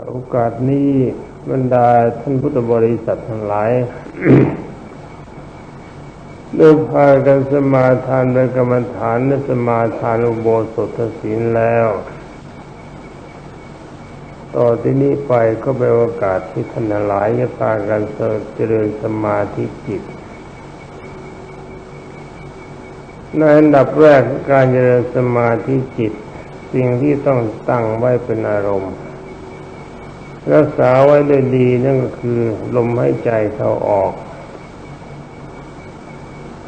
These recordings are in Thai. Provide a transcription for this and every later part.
โอกาสนี้บรรดาท่านพุทธบริษัททั้งหลายได้พากันสมาทานในกรรมฐานในสมาทานอุโบสถศีลแล้ว ต่อที่นี้ไปก็เป็นโอกาสที่ท่านหลายจะพากันเจริญสมาธิจิตในอันดับแรกการเจริญสมาธิจิต สิ่งที่ต้องตั้งไว้เป็นอารมณ์ รักษาไว้ได้ดีนั่นก็คือ ลมหายใจเข้าออก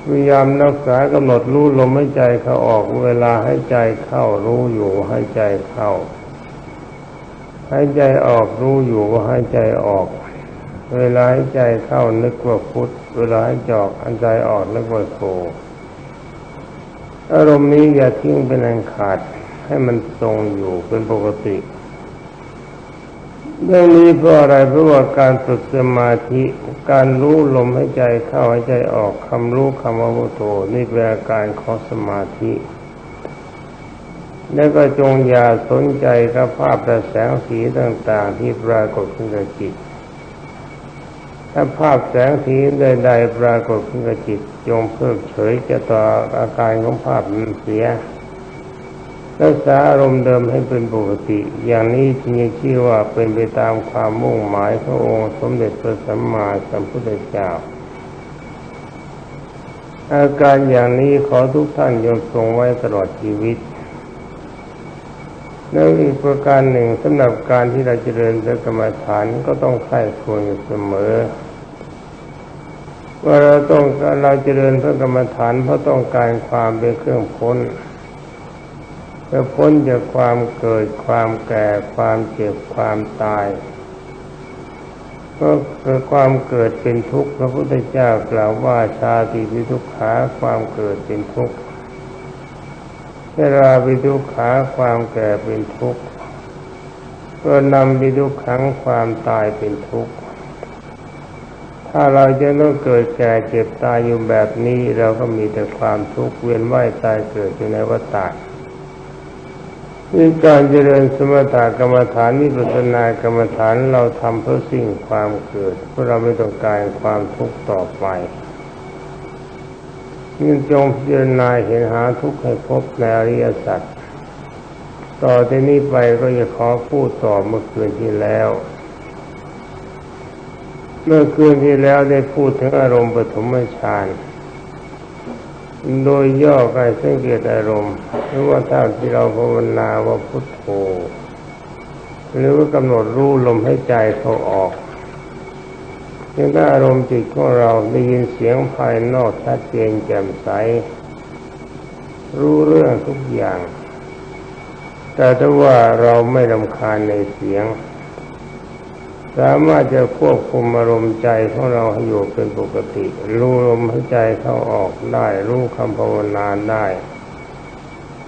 พยายามรักษากำหนดรู้ลมหายใจเข้าออก เวลาหายใจเข้ารู้อยู่หายใจเข้าหายใจออกรู้อยู่ว่าหายใจออก เวลาหายใจเข้านึกว่าพุทธเวลาหายใจออกหายใจออกนึกว่าโธอารมณ์นี้อย่าทิ้งเป็นอันขาดให้มันทรงอยู่เป็นปกติ เรื่องนี้เพราะอะไรเพราะว่าการฝึกสมาธิการรู้ลมให้ใจเข้าให้ใจออกคำรู้คำว่าพุทโธนี่เป็นอาการของสมาธิ แล้วก็จงอย่าสนใจกับภาพและแสงสีต่างๆ ที่ปรากฏขึ้นกับจิต ถ้าภาพแสงสีใดๆปรากฏขึ้นกับจิต จงเพิกเฉยจะต่ออาการของภาพนั้นเสีย รักษาอารมณ์เดิมให้เป็นปกติ อย่างนี้จึงชื่อว่าเป็นไปตามความมุ่งหมายขององค์สมเด็จพระสัมมาสัมพุทธเจ้า อาการอย่างนี้ขอทุกท่านยกทรงไว้ตลอดชีวิตแล้วอีกประการหนึ่งสำหรับการที่เราจเจริญกรรมฐานก็ต้องใคร่ควรอยู่เสมอ ว่าเราต้องการเราจเจริญพระกรรมฐานเพราะต้องการความเป็นเครื่องพ้น เพื่อพ้นจากความเกิดความแก่ความเจ็บความตาย ก็คือความเกิดเป็นทุกข์พระพุทธเจ้ากล่าวว่าชาติวิทุกขาความเกิดเป็นทุกข์เวลาวิทุกขาความแก่เป็นทุกข์ก็นำวิทุกขังความตายเป็นทุกข์ถ้าเราจะต้องเกิดแก่เจ็บตายอยู่แบบนี้ เราก็มีแต่ความทุกข์เวียนว่ายตายเกิดอยู่ในวัฏฏะ นี่การเจริญสมถกรรมฐานนิพพานากรรมฐานเราทำเพื่อสิ่งความเกิด เพราะเราไม่ต้องการความทุกข์ต่อไปนี่จงพิจารณาเห็นหาทุกข์ให้พบในอริยสัจต่อที่นี้ไปก็จะขอพูดต่อเมื่อคืนที่แล้ว เมื่อคืนที่แล้วได้พูดถึงอารมณ์ปฐมฌาน โดยย่อไปสังเกตอารมณ์หรือว่าถ้าที่เราภาวนาว่าพุทโธหรือว่ากำหนดรู้ลมให้ใจเขาออกยังถ้อารมณ์จิตของเราได้ยินเสียงภายนอกชัดเจนแจ่มใส รู้เรื่องทุกอย่าง แต่ถ้าว่าเราไม่รำคาญในเสียง สามารถจะควบคุมอารมณ์ใจของเราให้อยู่เป็นปกติ รู้ลมหายใจเข้าออกได้ รู้คำภาวนาได้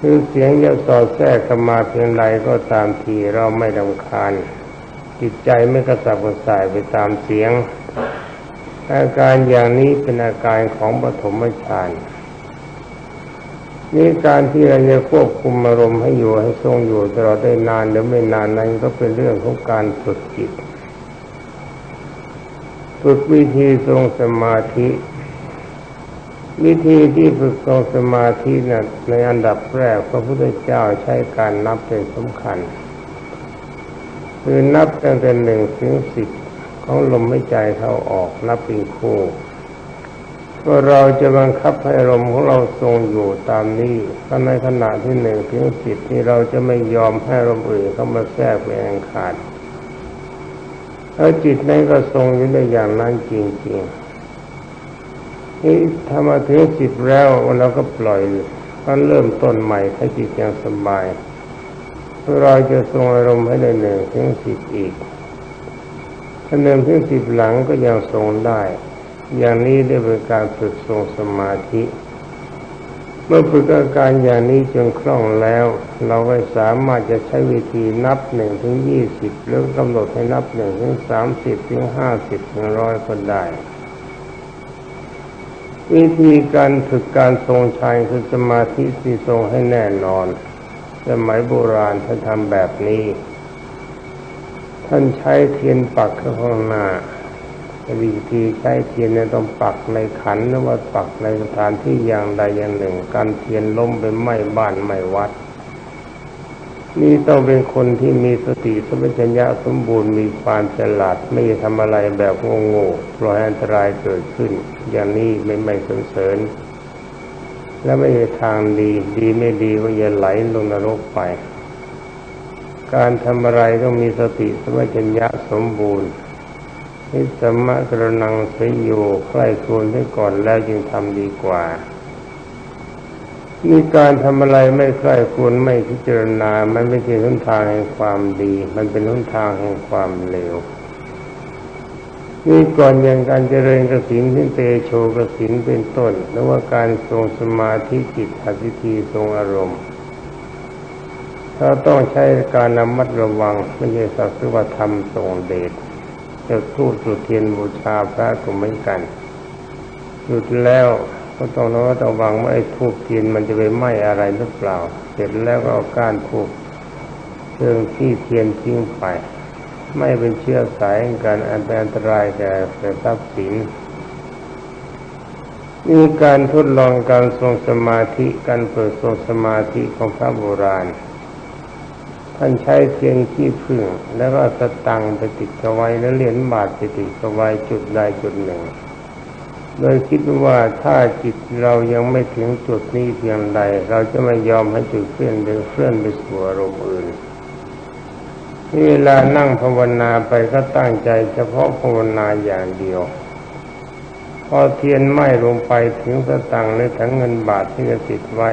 คือเสียงจะสอดแทรกเข้ามาเพียงใดก็ตามทีเราไม่รำคาญ จิตใจไม่กระสับกระส่ายไปตามเสียง อาการอย่างนี้เป็นอาการของปฐมฌานนี่การที่เราจะควบคุมอารมณ์ให้อยู่ให้ทรงอยู่ตลอดได้นานหรือไม่นานนั้นก็เป็นเรื่องของการฝึกจิต ฝึกวิธีทรงสมาธิ วิธีที่ฝึกทรงสมาธินะ่ะในอันดับแรกพระพุทธเจ้าใช้การนับเป็นสำคัญ คือนับตั้งแต่หนึ่งถึงสิบของลมหายใจเข้าออกนับเป็นคู่ว่าเราจะบังคับให้ลมของเราทรงอยู่ตามนี้ก็ในขณะที่หนึ่งถึงสิบที่เราจะไม่ยอมให้ลมอื่นเข้ามาแทรกเป็นอันขาด แล้วจิตนั้นก็ทรงอยู่ในอย่างนั้นจริงๆนี่ถ้ามาถึงจิตแล้วเราก็ปล่อยมันเริ่มต้นใหม่ให้จิตยังสบายเราจะทรงอารมณ์ให้ได้หนึ่งถึงสิบอีกถ้าหนึ่งถึงสิบหลังก็ยังทรงได้ อย่างนี้ได้เป็นการฝึกทรงสมาธิ เมื่อฝึกอาการอย่างนี้จนคล่องแล้ว เราก็สามารถจะใช้วิธีนับหนึ่งถึงยี่สิบหรือกำหนดให้นับหนึ่งถึงสามสิบถึงห้าสิบถึงร้อยก็ได้ วิธีการฝึกการทรงฌานคือสมาธิที่ทรงให้แน่นอน สมัยโบราณท่านทำแบบนี้ทท่านใช้เทียนปักข้างหน้า วิธีใช้เทียนเนี่ยต้องปักในขันหรือว่าปักในสถานที่อย่างใดอย่างหนึ่ง การเทียนล้มไปไหม้บ้านไหม้วัด นี่ต้องเป็นคนที่มีสติสมัชัญญะสมบูรณ์มีความฉลาดไม่ทำอะไรแบบโง่ๆปล่อยอันตรายเกิดขึ้น อย่างนี้ไม่ไม่สนเสริญ และไม่ทางดีดีไม่ดีก็อย่าไหลลงนรกไป การทำอะไรต้องมีสติสมัชัญญะสมบูรณ์ นิสมะกระนังสยโยใคร่ควญให้ก่อนแล้วจึงทำดีกว่ามีการทำอะไรไม่ใคร่ควรไม่พิจารณา มันไม่ใช่หนทางแห่งความดี มันเป็นหนทางแห่งความเลวนี่ก่อนอย่างการเจริญกสินที่เตโชกสินเป็นต้นหรือว่าการทรงสมาธิจิตอธิทีทรงอารมณ์เราต้องใช้การนำมัดระวังไม่ใช่สักว่าทำทรงเดช จะทูดจุดเทียนบูชาพระก็เหมือนกันหยุดแล้วก็ต้องระมัดระวังว่าไอ้ทูบเทียนมันจะไปไหม้อะไรหรือเปล่า เสร็จแล้วก็เอาก้านทูบเชิงที่เทียนทิ้งไป ไม่เป็นเชื้อสายการอันเป็นอันตรายแก่แก่ทรัพย์สินมีการทดลองการทรงสมาธิการเปิดทรงสมาธิของพระโบราณ ท่านใช้เทียนขี้ผึ้งแล้วก็สตังไปติดกไว้แล้วเหรียญบาทไปติดกไว้จุดใดจุดหนึ่งโดยคิดว่าถ้าจิตเรายังไม่ถึงจุดนี้เพียงใด เราจะไม่ยอมให้จุดเคลื่อนเดินเคลื่อนไปสู่อารมณ์อื่นเวลานั่งภาวนาไปก็ตั้งใจเฉพาะภาวนาอย่างเดียว พอเทียนไหม้ลงไปถึงสตังค์หรือทั้งเงินบาทที่จะติดไว้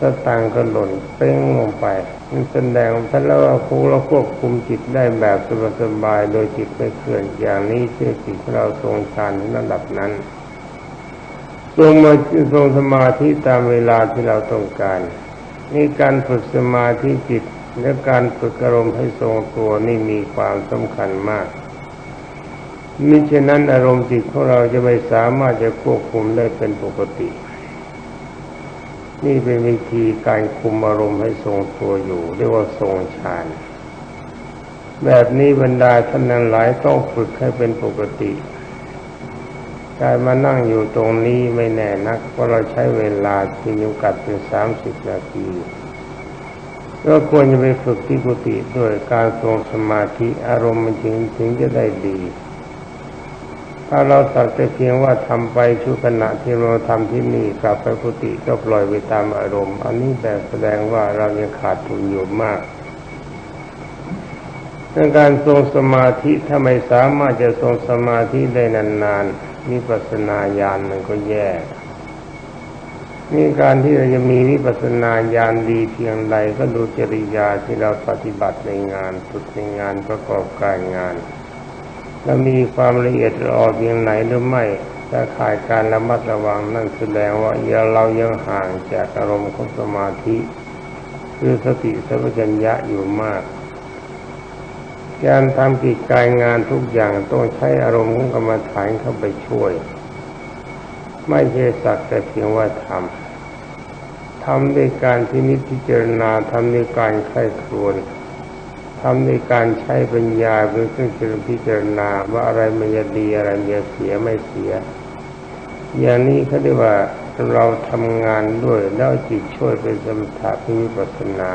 สตังก็หล่นเป้งลงไปมันแสดงท่านแล้วว่าครูเราควบคุมจิตได้แบบสบายๆโดยจิตไม่เคลื่อนอย่างนี้เชื่อจิตเราทรงฌานในระดับนั้นทรงมาทรงสมาธิตามเวลาที่เราต้องการนี่การฝึกสมาธิจิตและการฝึกอารมณ์ให้ทรงตัวนี่มีความสำคัญมากมิฉะนั้นอารมณ์จิตของเราจะไม่สามารถจะควบคุมได้เป็นปกติ นี่เป็นวิธีการคุมอารมณ์ให้ทรงตัวอยู่ เรียกว่าทรงฌาน แบบนี้บรรดาท่านนั้นหลายต้องฝึกให้เป็นปกติการมานั่งอยู่ตรงนี้ไม่แน่นักเพราะเราใช้เวลาที่จำกัดเป็นสามสิบนาทีก็ควรจะไปฝึกที่กุฏิด้วยการทรงสมาธิอารมณ์มันถึงถึงจะได้ดี ถ้าเราสักแต่เพียงว่าทำไปชั่วขณะที่เราทำที่นี่กลับไปกุฏิก็ปล่อยไปตามอารมณ์ อันนี้แบบแสดงว่าเรายังขาดทุนอยู่มากในการทรงสมาธิถ้าไม่สามารถจะทรงสมาธิได้นานๆวิปัสสนาญาณมันก็แย่นี่การที่เราจะมีวิปัสสนาญาณดีเพียงใดก็ดูจริยาที่เราปฏิบัติในงานฝึกในงานประกอบการงาน และมีความละเอียดรอเพียงไหนหรือไม่ถ้าขาดการระมัดระวังนั่นแสดงว่าเรายังห่างจากอารมณ์ของสมาธิ คือสติสัมปชัญญะอยู่มาก การทำกิจการงานทุกอย่างต้องใช้อารมณ์ของกรรมฐานเข้าไปช่วย ไม่ใช่สักแต่เพียงว่าทำทำด้วยการที่นิพพิจารณาทำด้วยการใคร่ครวญ ทำในการใช้ปัญญาเป็นเครื่องพิจารณาว่าอะไรมันจะดีอะไรมันจะเสียไม่เสีย อย่างนี้เขาเรียกว่าเราทำงานด้วยแล้วจิตช่วยเป็นสมถะพิปัสนา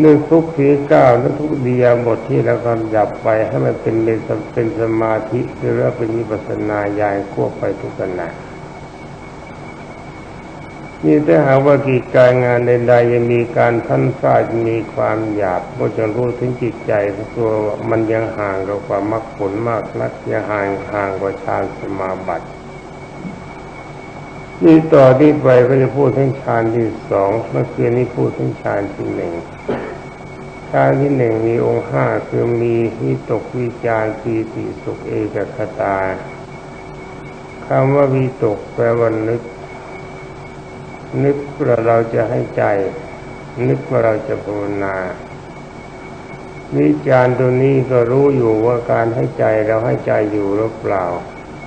หนึ่งทุกทีก้าวและทุกดียบทที่เรากำจับไปให้มันเป็นเป็นสมาธิหรือว่าเป็นวิปัสนาญาณควบไปทุกขณะ นี่ถ้าหากว่ากิจการงานใดๆยังมีการท่านพลาดมีความหยาบก็จะรู้ถึงจิตใจตัวมันยังห่างกับความมรรคผลมากนักยังห่างห่างกว่าฌานสมาบัตินี่ต่อที่ไปก็จะพูดถึงฌานที่สองเมื่อคืนนี้พูดถึงฌานที่หนึ่งฌานที่หนึ่งมีองค์ห้าคือมีวิตกวิจารปีติสุขเอกคตาคำว่าวิตกแปลว่านึก นึกว่าเราจะให้ใจ นึกว่าเราจะภาวนาวิจารณ์ตัวนี้ก็รู้อยู่ว่าการให้ใจเราให้ใจอยู่หรือเปล่า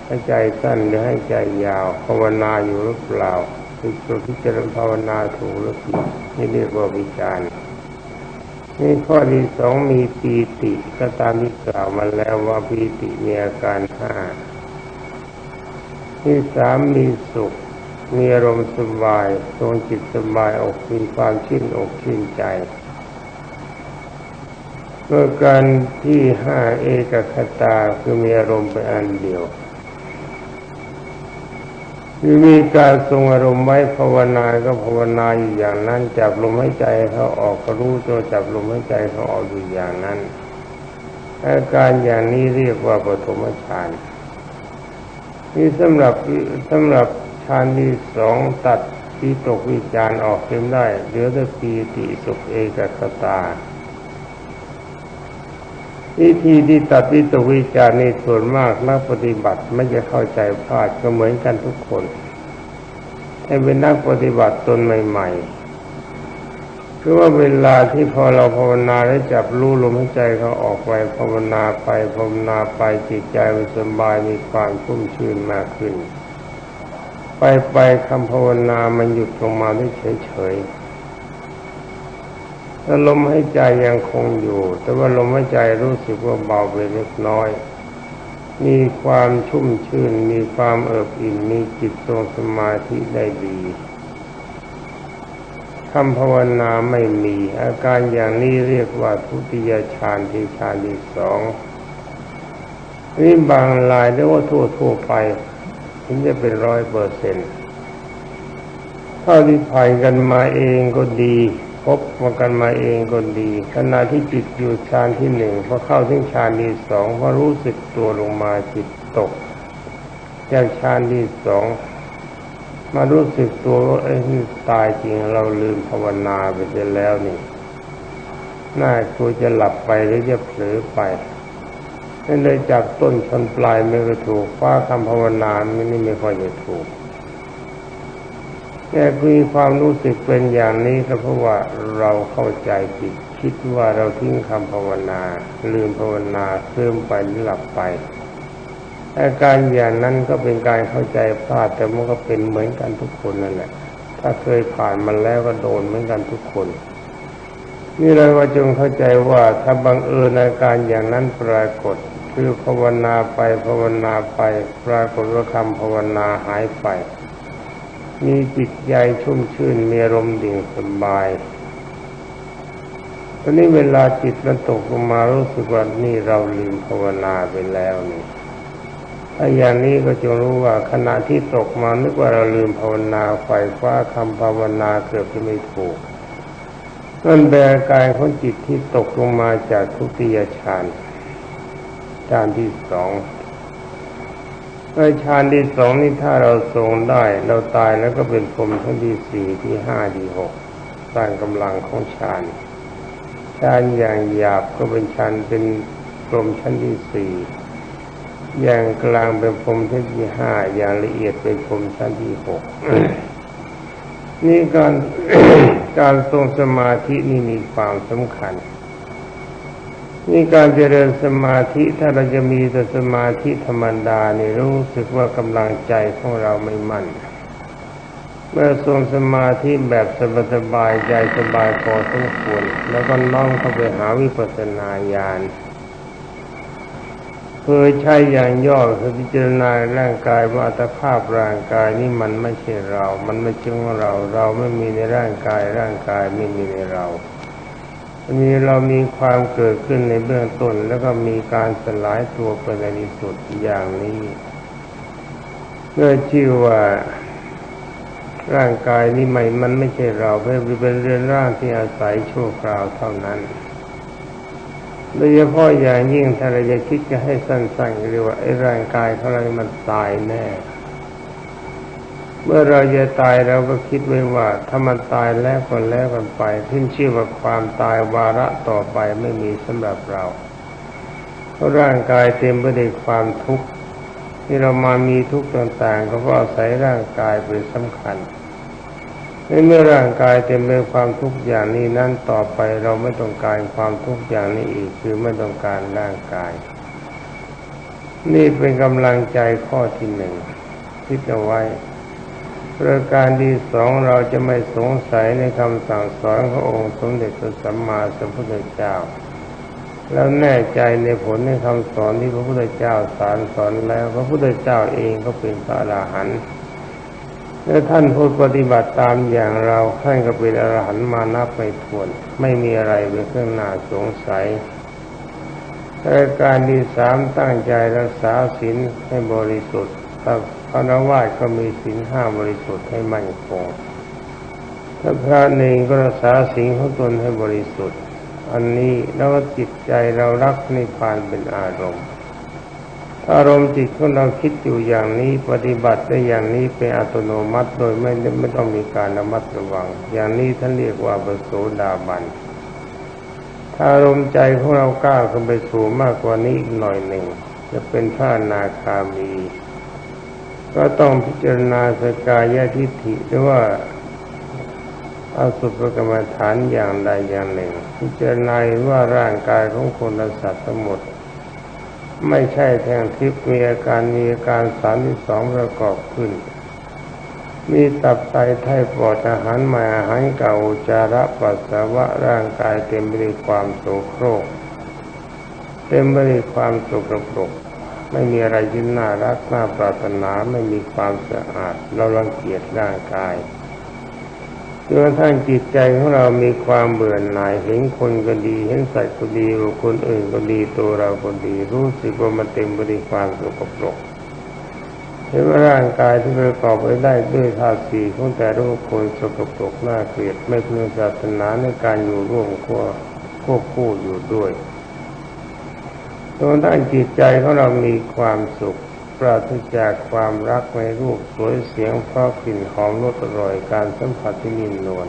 ให้ใจสั้นหรือให้ใจยาว ภาวนาอยู่หรือเปล่าคือพิจารณาภาวนาถูกหรือผิดนี่เรียกว่าวิจารณ์นี่ข้อที่สองมีปีติก็ตามที่กล่าวมาแล้วว่าปีติมีอาการห้าที่สามมีสุข มีอารมณ์สบาย ทรงจิตสบายอกมีความชื่นอกชื่นใจเมื่อการที่ห้าเอกคตาคือมีอารมณ์เป็นอันเดียวคือมีการทรงอารมณ์ไว้ภาวนาก็ภาวนาอยู่อย่างนั้น จับลมหายใจเขาออกก็รู้ตัวจับลมหายใจเขาออกอยู่อย่างนั้นอาการอย่างนี้เรียกว่าปฐมฌานนี่สำหรับสำหรับ ฌานที่สองตัดที่ตกวิจารออกเต็มได้เหลือแต่ปีติสุขเอกคตาวิธีที่ตัดวิตกวิจารในส่วนมากนักปฏิบัติไม่จะเข้าใจพลาดก็เหมือนกันทุกคนให้เป็นนักปฏิบัติตนใหม่ๆคือว่าเวลาที่พอเราภาวนาได้จับรู้ลมหายใจเขาออกไปภาวนาไปภาวนาไปจิตใจมันสบายมีความชุ่มชื่นมากขึ้น ไปไปคำภาวนามันหยุดลงมาได้เฉยๆถ้าลมหายใจยังคงอยู่ แต่ว่าลมหายใจรู้สึกว่าเบาไปเล็กน้อย มีความชุ่มชื่น มีความเอิบอิ่ม มีจิตทรงสมาธิได้ดีคำภาวนาไม่มี อาการอย่างนี้เรียกว่าทุติยฌานที่ฌานที่สองนี่บางลายเรียกว่าทั่วทั่วไป ถึงจะเป็นร้อยเปอร์เซ็นต์เท่าที่ผ่านกันมาเองก็ดี พบมากันมาเองก็ดีขณะที่จิตอยู่ฌานที่หนึ่งพอเข้าถึงฌานที่สองพอรู้สึกตัวลงมาจิตตกจากฌานที่สองมารู้สึกตัวว่าไอ้ตายจริงเราลืมภาวนาไปเสียแล้วนี่น่ากลัวจะหลับไปหรือจะเผลอไป นั่นเลยจากต้นชนปลายไม่ก็ถูกฟ้าคำภาวนาไม่นี่ไม่ค่อยจะถูกแต่มีความรู้สึกเป็นอย่างนี้ก็เพราะว่าเราเข้าใจผิดคิดว่าเราทิ้งคำภาวนา ลืมภาวนาเพิ่มไปหรือหลับไปอาการอย่างนั้นก็เป็นการเข้าใจพลาดแต่มันก็เป็นเหมือนกันทุกคนนั่นแหละถ้าเคยผ่านมันแล้วก็โดนเหมือนกันทุกคน นี่เลยว่าจงเข้าใจว่าถ้าบังเอิญอาการอย่างนั้นปรากฏ คือภาวนาไปภาวนาไปปรากฏว่าคำภาวนาหายไป มีจิตใจชุ่มชื่นมีอารมณ์ดิ่งสบายตอนนี้เวลาจิตมันตกลงมารู้สึกว่านี่เราลืมภาวนาไปแล้วนี่ถ้าอย่างนี้ก็จะรู้ว่าขณะที่ตกมานึกว่าเราลืมภาวนาไฟฟ้าคำภาวนาเกือบจะไม่ถูกนั่นเป็นอาการของจิตที่ตกลงมาจากทุติยฌาน ฌานที่สองในฌานที่สองนี่ถ้าเราทรงได้ เราตายแล้วก็เป็นพรมชั้นที่สี่ที่ห้าที่หกสร้างกำลังของฌานฌานอย่างหยาบก็เป็นฌานเป็นพรมชั้นที่สี่อย่างกลางเป็นพรมชั้นที่ห้าอย่างละเอียดเป็นพรมชั้นที่หกนี่การการทรงสมาธินี่มีความสำคัญ นี่การเจริญสมาธิถ้าเราจะมีแต่สมาธิธรรมดานี่รู้สึกว่ากำลังใจของเราไม่มั่น เมื่อทรงสมาธิแบบสบายใจสบายพอสมควรแล้วก็น้อมเข้าไปหาวิปัสสนาญาณเคยใช้อย่างย่อคือพิจารณาร่างกายว่าอัตภาพร่างกายนี่มันไม่ใช่เรา มันไม่ใช่ของเรา เราไม่มีในร่างกายร่างกายไม่มีในเรา มีเรามีความเกิดขึ้นในเบื้องต้น แล้วก็มีการสลายตัวไปในที่สุดอย่างนี้เมื่อชื่อว่าร่างกายนี้ใหม่มันไม่ใช่เราเป็นเรือนร่างที่อาศัยชั่วคราวเท่านั้นโดยเฉพาะอย่างยิ่งถ้าเราจะคิดจะให้สั้นๆเรียกว่าไอ้ร่างกายของเรามันตายแน่ มื่อเราจะตายเราก็คิดไว้ว่า ถ้ามันตายแล้วก็แล้วกันไปขึ้นชื่อว่าความตายวาระต่อไปไม่มีสำหรับเราเพราะร่างกายเต็มไปด้วยความทุกข์ที่เรามามีทุกข์ต่างๆ ก็เพราะอาศัยร่างกายเป็นสำคัญในเมื่อร่างกายเต็มไปด้วยความทุกข์อย่างนี้นั้นต่อไปเราไม่ต้องการความทุกข์อย่างนี้อีกคือไม่ต้องการร่างกาย นี่เป็นกำลังใจข้อที่หนึ่งคิดเอาไว้ ประการที่สองเราจะไม่สงสัยในคำสั่งสอนขององค์สมเด็จพระสัมมาสัมพุทธเจ้า แล้วแน่ใจในผลในคำสอนที่พระพุทธเจ้าสอนสอนแล้ว พระพุทธเจ้าเองก็เป็นพระอรหันต์และท่านพูดปฏิบัติตามอย่างเราท่านก็เป็นอรหันต์มานับไม่ถ้วน ไม่มีอะไรเป็นเครื่องน่าสงสัยรายการที่สามตั้งใจรักษาศีลให้บริสุทธิ์ถ้า พระนวาสก็มีศีลห้าบริสุทธิ์ให้มั่นคงถ้าพระเนงก็รักษาศีลของตนให้บริสุทธิ์ อันนี้แล้วก็จิตใจเรารักนิพพานเป็นอารมณ์ถ้าอารมณ์จิตของเราคิดอยู่อย่างนี้ปฏิบัติได้อย่างนี้เป็นอัตโนมัติโดยไม่ไม่ต้องมีการระมัดระวัง อย่างนี้ท่านเรียกว่าปโสดาบันถ้าอารมณ์ใจของเราก้าวขึ้นไปสู่มากกว่านี้อีกหน่อยหนึ่ง จะเป็นพระนาคามี ก็ต้องพิจารณาสกายทิฏฐิหรือว่าเอาสุภกรรมฐานอย่างใดอย่างหนึ่ง พิจารณาว่าร่างกายของคนและสัตว์ทั้งหมด ไม่ใช่แท่งทิพย์มีอาการมีอาการสามที่สองประกอบขึ้น มีตับไตไทปอดอาหารใหม่อาหารเก่าจจาระปัสสาวะร่างกายเต็มไปด้วยความโสโครก เต็มไปด้วยความสกปรก ไม่มีอะไรที่น่ารักน่าปรารถนาไม่มีความสะอาด เรารังเกียจร่างกายจนกระทั่งจิตใจของเรามีความเบื่อหน่ายเห็นคนก็ดี เห็นสัตว์ก็ดีหรือคนอื่นก็ดีตัวเราก็ดี รู้สึกว่ามันเต็มไปด้วยความสกปรกเห็นว่าร่างกายที่ประกอบไปได้ด้วยธาตุสี่ของแต่ละคนสกปรกน่าเกลียดไม่พึงศาสนาในการอยู่ร่วมควบคู่อยู่ด้วย จนทั้งจิตใจของเรามีความสุข ปราศจากความรักในรูปสวยเสียงเพราะกลิ่นหอมรสอร่อยการสัมผัสที่นิ่มนวล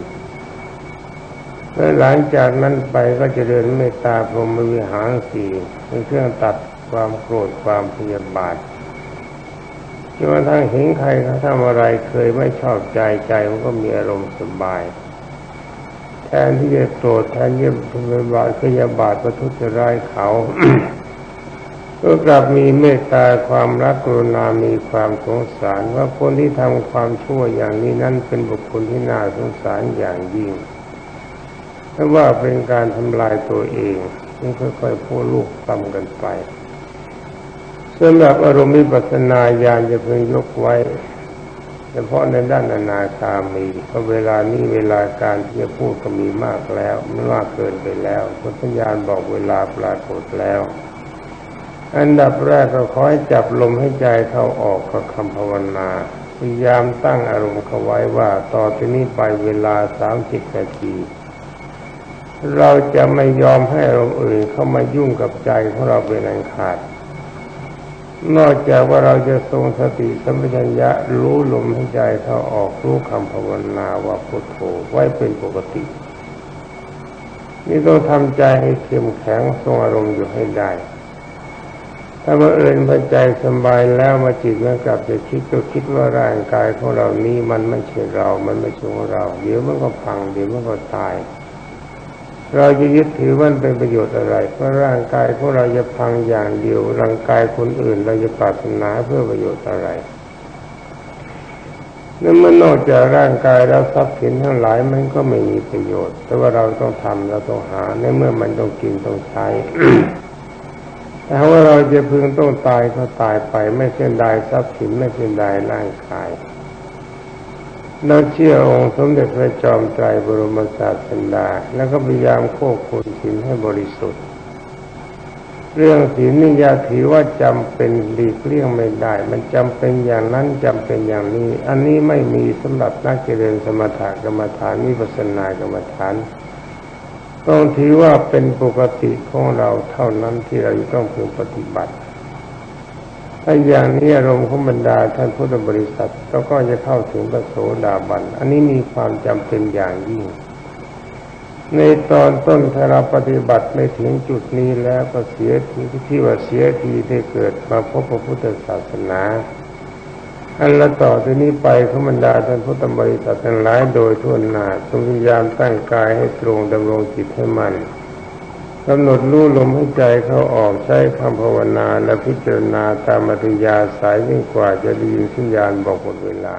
และหลังจากนั้นไปก็จะเดินเมตตาพรหมวิหารสี่เป็นเครื่องตัดความโกรธความพยาบาทจนกระทั่งเห็นใครเขาทำอะไรเคยไม่ชอบใจใจมันก็มีอารมณ์สบาย แทนที่จะโกรธแทนที่จะพยาบาทพยาบาทประทุษร้ายเขา ก็กลับมีเมตตาความรักกรุณามีความสงสารว่าคนที่ทำความชั่วอย่างนี้นั้นเป็นบุคคลที่น่าสงสารอย่างยิ่งถ้าว่าเป็นการทำลายตัวเองนี่ค่อยๆพูดลูกทำกันไปสำหรับอารมณ์วิปัสสนาญาณจะเพิ่งยกไว้ เฉพาะในด้านอนาคามีเพราะเวลานี้เวลาการที่จะพูดก็มีมากแล้วไม่มากเกินไปแล้วพุทธญาณบอกเวลาปรากฏแล้ว อันดับแรกก็ขอให้จับลมให้ใจเข้าออกกับคำภาวนาพยายามตั้งอารมณ์เขาไว้ว่าต่อที่นี้ไปเวลาสามสิบนาทีเราจะไม่ยอมให้อารมณ์อื่นเข้ามายุ่งกับใจของเราเป็นอันขาด นอกจากว่าเราจะทรงสติสัมปชัญญะรู้ลมให้ใจเข้าออกรู้คำภาวนาว่าพุทโธไว้เป็นปกติ นี่ต้องทำใจให้เข้มแข็งทรงอารมณ์อยู่ให้ได้ ถ้ามาเอิญพอใจสบายแล้วมาจิตมันกลับจะคิดก็คิดว่าร่างกายของเรานี้มันไม่ใช่เรา มันไม่ใช่ของเรา เดี๋ยวมันก็พัง เดี๋ยวมันก็ตาย เราจะยึดถือมันเป็นประโยชน์อะไร เพราะร่างกายของเราจะพังอย่างเดียว ร่างกายคนอื่น เราจะปรารถนาเพื่อประโยชน์อะไรนั่นมันนอกจากร่างกายแล้วทรัพย์สินทั้งหลายมันก็ไม่มีประโยชน์ แต่ว่าเราต้องทำเราต้องหาในเมื่อมันต้องกินต้องใช้ แต่ว่าเราจะพึงต้องตายก็ตายไป ไม่เสียดายทรัพย์สินไม่เสียดายร่างกายเราเชื่อองค์สมเด็จพระจอมไตรบรมศาสดาแล้วก็พยายามควบคุมศีลให้บริสุทธิ์ เรื่องศีลนี่ยาถือว่าจำเป็นหลีกเลี่ยงไม่ได้ มันจำเป็นอย่างนั้นจำเป็นอย่างนี้ อันนี้ไม่มีสำหรับนักเจริญสมถะกรรมฐานวิปัสสนากรรมฐาน ต้องถือว่าเป็นปกติของเราเท่านั้นที่เราจะต้องพึงปฏิบัติ ถ้าอย่างนี้อารมณ์ของบรรดาท่านพุทธบริษัทเราก็จะเข้าถึงพระโสดาบัน อันนี้มีความจำเป็นอย่างยิ่ง ในตอนต้นถ้าเราปฏิบัติไม่ถึงจุดนี้แล้วก็เสียทีที่ว่าเสียทีได้เกิดมาพบพระพุทธศาสนา อันละต่อที่นี้ไปขบันดาท่านพุทธบริษัททั้งหลายโดยทั่วหน้าจงพยายามตั้งกายให้ตรงดำรงจิตให้มันกำหนดรู้ลมให้ใจเขาออกใช้คำภาวนาและพิจารณาตามอัธยาสายยิ่งกว่าจะไดีสัญญาณบอกหมดเวลา